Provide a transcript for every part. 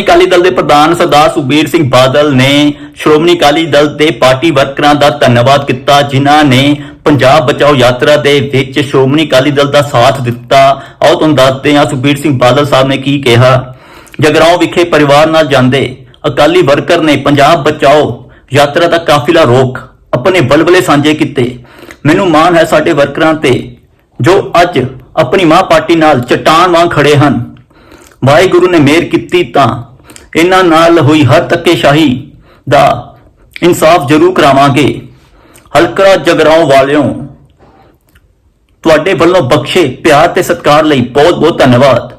ਸ਼੍ਰੋਮਣੀ ਅਕਾਲੀ ਦਲ ਦੇ ਪ੍ਰਧਾਨ ਸਰਦਾਰ ਸੁਖਬੀਰ ਸਿੰਘ ਬਾਦਲ ਨੇ ਸ਼੍ਰੋਮਣੀ ਅਕਾਲੀ ਦਲ ਦੇ ਪਾਰਟੀ ਵਰਕਰਾਂ ਦਾ ਧੰਨਵਾਦ ਕੀਤਾ, ਜਿਨ੍ਹਾਂ ਨੇ ਪੰਜਾਬ ਬਚਾਓ ਯਾਤਰਾ ਦੇ ਵਿੱਚ ਸ਼੍ਰੋਮਣੀ ਅਕਾਲੀ ਦਲ ਦਾ ਸਾਥ ਦਿੱਤਾ। ਆਓ ਤੁਹਾਨੂੰ ਦੱਸਦੇ ਹਾਂ, ਸੁਖਬੀਰ ਸਿੰਘ ਬਾਦਲ ਸਾਹਿਬ ਨੇ ਕੀ ਕਿਹਾ। ਜਗਰਾਉਂ ਵਿਖੇ ਪਰਿਵਾਰ ਨਾਲ ਜਾਂਦੇ ਅਕਾਲੀ ਵਰਕਰ ਨੇ ਪੰਜਾਬ ਬਚਾਓ ਯਾਤਰਾ ਦਾ ਕਾਫਿਲਾ ਰੋਕ ਆਪਣੇ ਬਲਬਲੇ ਸਾਂਝੇ ਕੀਤੇ। ਮੈਨੂੰ ਮਾਣ ਹੈ ਸਾਡੇ ਵਰਕਰਾਂ ਤੇ ਜੋ ਅੱਜ ਆਪਣੀ ਮਾਂ ਪਾਰਟੀ ਨਾਲ ਚਟਾਨ ਵਾਂਗ ਖੜੇ ਹਨ। ਵਾਹਿਗੁਰੂ ਨੇ ਮਿਹਰ ਕੀਤੀ ਤਾਂ ਇਹਨਾਂ ਨਾਲ ਹੋਈ ਹਰ ਧੱਕੇਸ਼ਾਹੀ ਦਾ ਇਨਸਾਫ ਜ਼ਰੂਰ ਕਰਾਵਾਂਗੇ। ਹਲਕਾ ਜਗਰਾਉਂ ਵਾਲਿਓ, ਤੁਹਾਡੇ ਵੱਲੋਂ ਬਖਸ਼ੇ ਪਿਆਰ ਤੇ ਸਤਿਕਾਰ ਲਈ ਬਹੁਤ ਬਹੁਤ ਧੰਨਵਾਦ।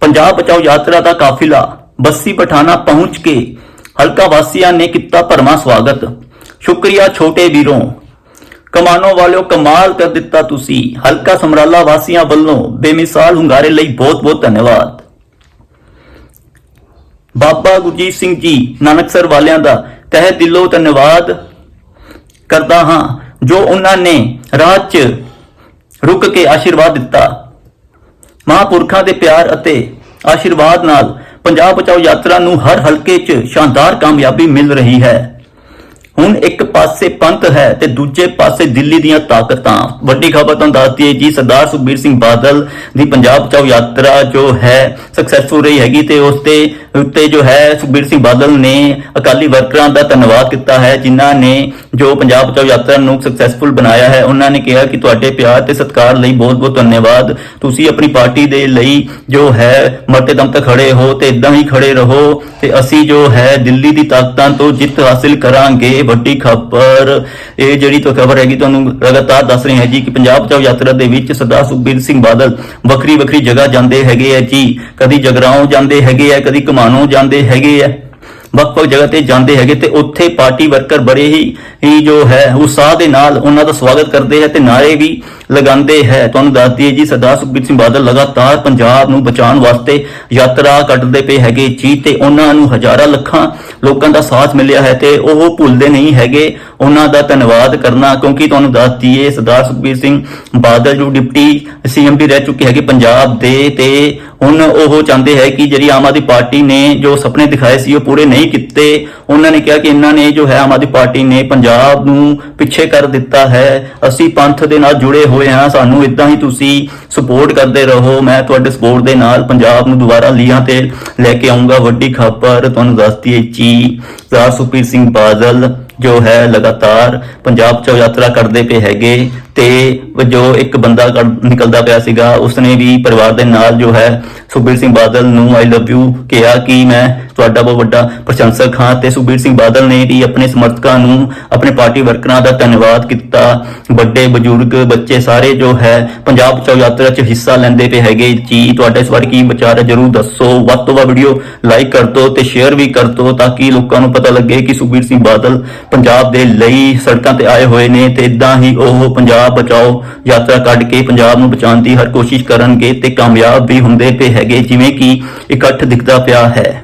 ਪੰਜਾਬ ਬਚਾਓ ਯਾਤਰਾ ਦਾ ਕਾਫਿਲਾ, ਬੱਸੀ ਪਠਾਣਾ ਪਹੁੰਚ ਕੇ ਹਲਕਾ ਵਾਸੀਆਂ ਨੇ ਕੀਤਾ ਭਰਮਾ ਸਵਾਗਤ। ਸ਼ੁਕਰੀਆ ਛੋਟੇ ਵੀਰੋਂ। ਕਮਾਨੋ ਵਾਲਿਓ, ਕਮਾਲ ਕਰ ਦਿੱਤਾ ਤੁਸੀਂ। ਹਲਕਾ ਸਮਰਾਲਾ ਵਾਸੀਆਂ ਵੱਲੋਂ ਬੇਮਿਸਾਲ ਹੁੰਗਾਰੇ ਲਈ ਬਹੁਤ ਬਹੁਤ ਧੰਨਵਾਦ। ਬਾਬਾ ਗੁਰਜੀਤ ਸਿੰਘ ਜੀ ਨਾਨਕਸਰ ਵਾਲਿਆਂ ਦਾ ਤਹਿ ਦਿਲੋਂ ਧੰਨਵਾਦ ਕਰਦਾ ਹਾਂ, ਜੋ ਉਹਨਾਂ ਨੇ ਰਾਹ 'ਚ ਰੁਕ ਕੇ ਆਸ਼ੀਰਵਾਦ ਦਿੱਤਾ। ਮਹਾਂਪੁਰਖਾਂ ਦੇ ਪਿਆਰ ਅਤੇ ਆਸ਼ੀਰਵਾਦ ਨਾਲ ਪੰਜਾਬ ਬਚਾਓ ਯਾਤਰਾ ਨੂੰ ਹਰ ਹਲਕੇ 'ਚ ਸ਼ਾਨਦਾਰ ਕਾਮਯਾਬੀ ਮਿਲ ਰਹੀ ਹੈ। ਹੁਣ ਇੱਕ ਪਾਸੇ ਪੰਥ ਹੈ ਤੇ ਦੂਜੇ ਪਾਸੇ ਦਿੱਲੀ ਦੀਆਂ ਤਾਕਤਾਂ। ਵੱਡੀ ਖਬਰ ਤੁਹਾਨੂੰ ਦੱਸਦੀ ਹੈ ਜੀ, ਸਰਦਾਰ ਸੁਖਬੀਰ ਸਿੰਘ ਬਾਦਲ ਦੀ ਪੰਜਾਬ ਬਚਾਓ ਯਾਤਰਾ ਜੋ ਹੈ ਸਕਸੈਸਫੁਲ ਰਹੀ ਹੈਗੀ ਤੇ ਉਸ ਤੇ ਉੱਤੇ ਜੋ ਹੈ, ਸੁਖਬੀਰ ਸਿੰਘ ਬਾਦਲ ਨੇ ਅਕਾਲੀ ਵਰਕਰਾਂ ਦਾ ਧੰਨਵਾਦ ਕੀਤਾ ਹੈ, ਜਿਨ੍ਹਾਂ ਨੇ ਜੋ ਪੰਜਾਬ ਬਚਾਓ ਯਾਤਰਾ ਨੂੰ ਸਕਸੈਸਫੁਲ ਬਣਾਇਆ ਹੈ। ਉਹਨਾਂ ਨੇ ਕਿਹਾ ਕਿ ਤੁਹਾਡੇ ਪਿਆਰ ਤੇ ਸਤਿਕਾਰ ਲਈ ਬਹੁਤ-ਬਹੁਤ ਧੰਨਵਾਦ। ਤੁਸੀਂ ਆਪਣੀ ਪਾਰਟੀ ਦੇ ਲਈ ਜੋ ਹੈ ਮਰਤੇ ਦਮ ਤੱਕ ਖੜੇ ਹੋ ਤੇ ਇਦਾਂ ਹੀ ਖੜੇ ਰਹੋ ਤੇ ਅਸੀਂ ਜੋ ਹੈ, ਦਿੱਲੀ ਦੀ ਤਾਕਤਾਂ ਤੋਂ ਜਿੱਤ ਹਾਸਿਲ ਕਰਾਂਗੇ। ਵੱਡੀ ਖਬਰ। ਇਹ ਜਿਹੜੀ ਤੋਂ ਖਬਰ ਹੈਗੀ ਤੁਹਾਨੂੰ ਲਗਾਤਾਰ ਦੱਸ ਰਹੇ ਹਾਂ ਜੀ ਕਿ ਪੰਜਾਬ ਬਚਾਓ ਯਾਤਰਾ ਦੇ ਵਿੱਚ ਸਰਦਾਰ ਸੁਖਬੀਰ ਸਿੰਘ ਬਾਦਲ ਵੱਖਰੀ ਵੱਖਰੀ ਜਗ੍ਹਾ ਜਾਂਦੇ ਹੈਗੇ ਆ ਜੀ। ਕਦੀ ਜਗਰਾਉਂ ਜਾਂਦੇ ਹੈਗੇ ਆ, ਕਦੀ ਕਮਾਨੋਂ ਜਾਂਦੇ ਹੈਗੇ ਆ। ਵੱਖ-ਵੱਖ ਜਗ੍ਹਾ ਤੇ ਜਾਂਦੇ ਹੈਗੇ ਤੇ ਉੱਥੇ ਪਾਰਟੀ ਵਰਕਰ ਬੜੇ ਹੀ ਹੀ ਜੋ ਹੈ, ਉਤਸ਼ਾਹ ਦੇ ਨਾਲ ਉਹਨਾਂ ਦਾ ਸਵਾਗਤ ਕਰਦੇ ਹੈ ਤੇ ਨਾਰੇ ਵੀ ਲਗਾਉਂਦੇ ਹੈ। ਤੁਹਾਨੂੰ ਦੱਸ ਦਈਏ ਜੀ, ਸਰਦਾਰ ਸੁਖਬੀਰ ਸਿੰਘ ਬਾਦਲ ਲਗਾਤਾਰ ਪੰਜਾਬ ਨੂੰ ਬਚਾਉਣ ਵਾਸਤੇ ਯਾਤਰਾ ਕੱਢਦੇ ਪਏ ਹੈਗੇ ਜੀ ਤੇ ਉਹਨਾਂ ਨੂੰ ਹਜ਼ਾਰਾਂ ਲੱਖਾਂ ਲੋਕਾਂ ਦਾ ਸਾਥ ਮਿਲਿਆ ਹੈ ਤੇ ਉਹ ਭੁੱਲਦੇ ਨਹੀਂ ਹੈਗੇ। ਉਹਨਾਂ ਦਾ ਧੰਨਵਾਦ ਕਰਨਾ, ਕਿਉਂਕਿ ਤੁਹਾਨੂੰ ਦੱਸ ਦਈਏ ਸਰਦਾਰ ਸੁਖਬੀਰ ਸਿੰਘ ਬਾਦਲ ਜੋ ਡਿਪਟੀ ਸੀਐਮ ਵੀ ਰਹਿ ਚੁੱਕੇ ਹੈਗੇ ਪੰਜਾਬ ਦੇ ਤੇ ਹੁਣ ਉਹ ਚਾਹੁੰਦੇ ਹੈ ਕਿ ਜਿਹੜੀ ਆਮ ਆਦਮੀ ਪਾਰਟੀ ਨੇ ਜੋ ਸੁਪਨੇ ਦਿਖਾਏ ਸੀ ਉਹ ਪੂਰੇ ਨਹੀਂ ਕੀਤੇ। ਉਹਨਾਂ ਨੇ ਕਿਹਾ ਕਿ ਇਹਨਾਂ ਨੇ ਜੋ ਹੈ ਆਮ ਆਦਮੀ ਪਾਰਟੀ ਨੇ ਪੰਜਾਬ ਨੂੰ ਪਿੱਛੇ ਕਰ ਦਿੱਤਾ ਹੈ। ਅਸੀਂ ਪੰਥ ਦੇ ਨਾਲ ਜੁੜੇ ਹੋਏ ਹਾਂ, ਸਾਨੂੰ ਇਦਾਂ ਹੀ ਤੁਸੀਂ ਸਪੋਰਟ ਕਰਦੇ ਰਹੋ। ਮੈਂ ਤੁਹਾਡੇ ਸਪੋਰਟ ਦੇ ਨਾਲ ਪੰਜਾਬ ਨੂੰ ਦੁਬਾਰਾ ਲੀਹਾਂ ਤੇ ਲੈ ਕੇ ਆਉਂਗਾ ਵੱਡੀ ਖਬਰ ਤੁਹਾਨੂੰ ਦੱਸਦੀ ਹੈ ਜੀ। ਸਰਦਾਰ ਸੁਖਬੀਰ ਸਿੰਘ ਬਾਦਲ ਜੋ ਹੈ ਲਗਾਤਾਰ ਪੰਜਾਬ ਚ ਯਾਤਰਾ ਕਰਦੇ ਪਏ ਹੈਗੇ ਤੇ ਜੋ ਇੱਕ ਬੰਦਾ ਨਿਕਲਦਾ ਪਿਆ ਸੀਗਾ, ਉਸਨੇ ਵੀ ਪਰਿਵਾਰ ਦੇ ਨਾਲ ਜੋ ਹੈ ਸੁਖਬੀਰ ਸਿੰਘ ਬਾਦਲ ਨੂੰ ਆਈ ਲਵ ਯੂ ਕਿਹਾ ਕਿ ਮੈਂ ਤੁਹਾਡਾ ਬਹੁਤ ਵੱਡਾ ਪ੍ਰਸ਼ੰਸਕ ਹਾਂ ਤੇ ਸੁਖਬੀਰ ਸਿੰਘ ਬਾਦਲ ਨੇ ਵੀ ਆਪਣੇ ਸਮਰਥਕਾਂ ਨੂੰ, ਆਪਣੇ ਪਾਰਟੀ ਵਰਕਰਾਂ ਦਾ ਧੰਨਵਾਦ ਕੀਤਾ। ਵੱਡੇ, ਬਜ਼ੁਰਗ, ਬੱਚੇ ਸਾਰੇ ਜੋ ਹੈ ਪੰਜਾਬ ਬਚਾਓ ਯਾਤਰਾ 'ਚ ਹਿੱਸਾ ਲੈਂਦੇ ਪਏ ਹੈਗੇ। ਜੀ, ਤੁਹਾਡੇ ਇਸ ਬਾਰੇ ਕੀ ਵਿਚਾਰ ਹੈ? ਜਰੂਰ ਦੱਸੋ। ਵੱਧ ਤੋਂ ਵੱਧ ਵੀਡੀਓ ਲਾਈਕ ਕਰ ਦਿਓ ਤੇ ਸ਼ੇਅਰ ਵੀ ਕਰ ਦਿਓ ਤਾਂ ਕਿ ਲੋਕਾਂ ਨੂੰ ਪਤਾ ਲੱਗੇ ਕਿ ਸੁਖਬੀਰ ਸਿੰਘ ਬਾਦਲ ਪੰਜਾਬ ਦੇ ਲਈ ਸੜਕਾਂ ਤੇ ਆਏ ਹੋਏ ਨੇ ਤੇ ਇਦਾਂ ਹੀ ਉਹ ਪੰਜਾਬ ਬਚਾਓ ਯਾਤਰਾ ਕੱਢ ਕੇ ਪੰਜਾਬ ਨੂੰ ਬਚਾਉਣ ਦੀ ਹਰ ਕੋਸ਼ਿਸ਼ ਕਰਨਗੇ ਤੇ ਕਾਮਯਾਬ ਵੀ ਹੁੰਦੇ ਪਏ ਹੈਗੇ, ਜਿਵੇਂ ਕਿ ਇਕੱਠ ਦਿਖਦਾ ਪਿਆ ਹੈ।